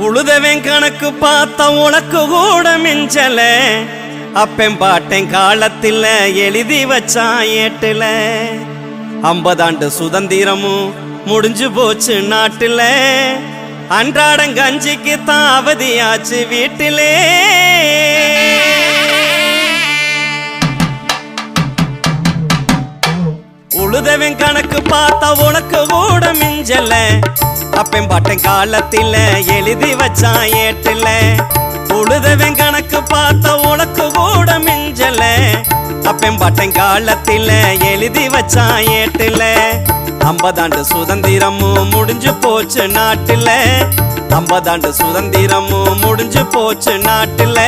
உழுதவன் கணக்கு பார்த்த உனக்கு கூட மிஞ்சல. அப்பன் பாட்டன் காலத்தில் எழுதி வச்சான் ஏட்டுல. ஐம்பதாண்டு சுதந்திரமும் முடிஞ்சு போச்சு நாட்டுல. அன்றாடம் கஞ்சிக்கு தான் அவதியாச்சு வீட்டிலே. உழுதவன் கணக்கு பார்த்தா உனக்கு கூட மிஞ்சல அப்பன் பாட்டன் காலத்தில எழுதி வச்சான் ஏட்டில. உழுதவன் கணக்கு பார்த்தா உனக்கு கூட மிஞ்சல அப்பன் பாட்டன் காலத்தில எழுதி வச்சான் ஏட்டில. ஐம்பதாண்டு சுதந்திரமும் முடிஞ்சு போச்சு நாட்டுல. ஐம்பதாண்டு சுதந்திரமும் முடிஞ்சு போச்சு நாட்டுல.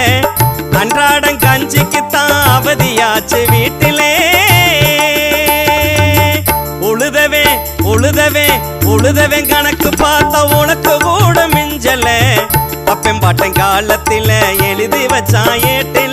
அன்றாடம் கஞ்சிக்கு தான் அவதியாச்சு. உழுதவேன் உழுதவேன் கணக்கு பார்த்த உனக்கு கூட மிஞ்சல. அப்பன் பாட்டன் காலத்தில் எழுதி வச்சான் ஏட்டில்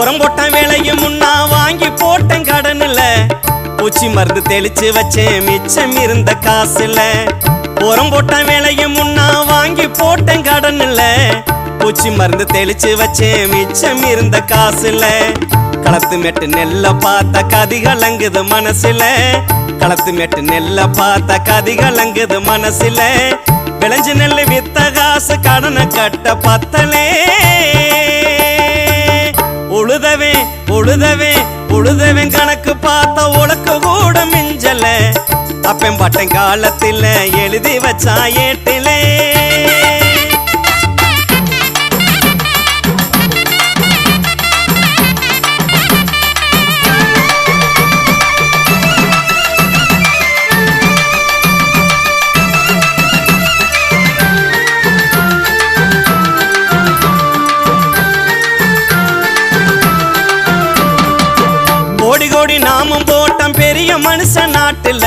உரம் போட்ட வேலையும் முன்னா வாங்கி போட்டேன் கடனில். பூச்சி மருந்து தெளிச்சு வச்சேன் மிச்சம் இருந்த காசுல. உரம் போட்ட வேலையும் முன்னா வாங்கி போட்டேன் கடனில். பூச்சி மருந்து தெளிச்சு வச்சேன் மிச்சம் இருந்த காசுல. களத்து மெட்டு நெல்ல பார்த்த கதி கலங்குது மனசுல. களத்து மெட்டு நெல்ல பார்த்த கதி கலங்குது மனசுல. விளைஞ்சு நெல் வித்த காசு கடனை கட்ட பத்தலே. உழுதவே உழுதவே உழுதவன் கணக்கு பார்த்த உனக்கு கூட மிஞ்சல. அப்பன் பாட்டன் காலத்தில் எழுதி வச்சா ஏட்டிலே. மனுஷ நாட்டுல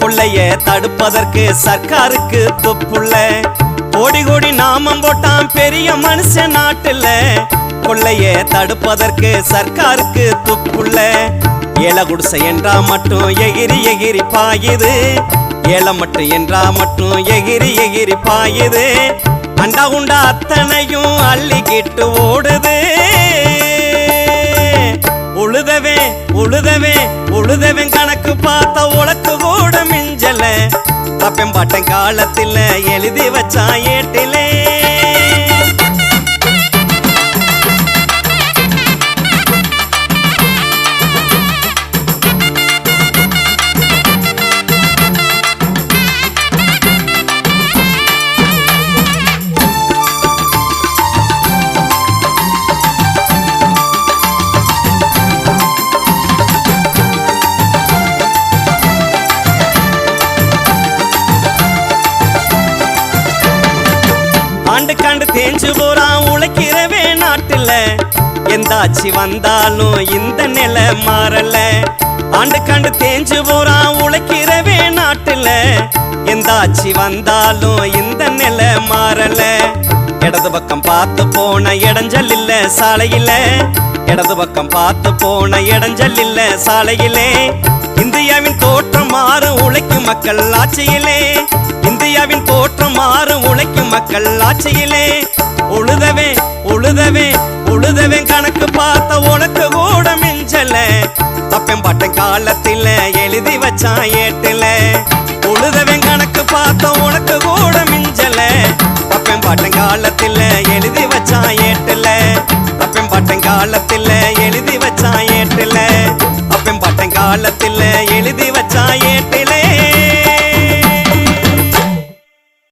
கொள்ளைய தடுப்பதற்கு சர்க்காருக்கு தொப்புள்ள. கோடி கோடி நாமம் போட்டான் பெரிய மனுஷ நாட்டுல. கொள்ளைய தடுப்பதற்கு சர்க்காருக்கு துப்புள்ள. ஏல குடிசை என்றா மட்டும் எகிரி எகிரி பாயுது. ஏல மட்டும் என்றா மட்டும் எகிரி எகிரி பாயுது. அண்டா உண்டா அத்தனையும் அள்ளிக்கிட்டு ஓடுது. உழுதவே உழுதவே உழுதவே பெம்பாட்டன் காலத்தில் எழுதி வச்சான் ஏட்டில ஆண்டு கண்டு தேஞ்சு போறான் உழைக்கிறவே நாட்டுல எந்தாச்சி வந்தாலும் இந்த நிலை மாறல. ஆண்டு கண்டு தேஞ்சு போறான் உழைக்கிறவே நாட்டுல எந்தாச்சி வந்தாலும் இந்த நிலை மாறல. இடது பக்கம் பார்த்து போன இடைஞ்சல் இல்ல சாலையில. இடது பக்கம் பார்த்து போன இடைஞ்சல் இல்ல சாலையிலே. இந்தியாவின் தோற்றம் மாறும் உழைக்கும் மக்கள் ஆட்சியிலே. இந்தியாவின் தோற்றம் மாறும் உழைக்கும் மக்கள் ஆட்சியிலே. உழுதவே உழுதவே உழுதவே கணக்கு பார்த்த உனக்கு கூட மிஞ்சல. அப்பன் பாட்டன் காலத்தில் எழுதி வச்சான் ஏட்டுல. உழுதவன் கணக்கு பார்த்த உனக்கு கூட மிஞ்சல. அப்பன் பாட்டன் காலத்தில் எழுதி வச்சான் ஏட்டுல. அப்பன் பாட்டன் காலத்தில்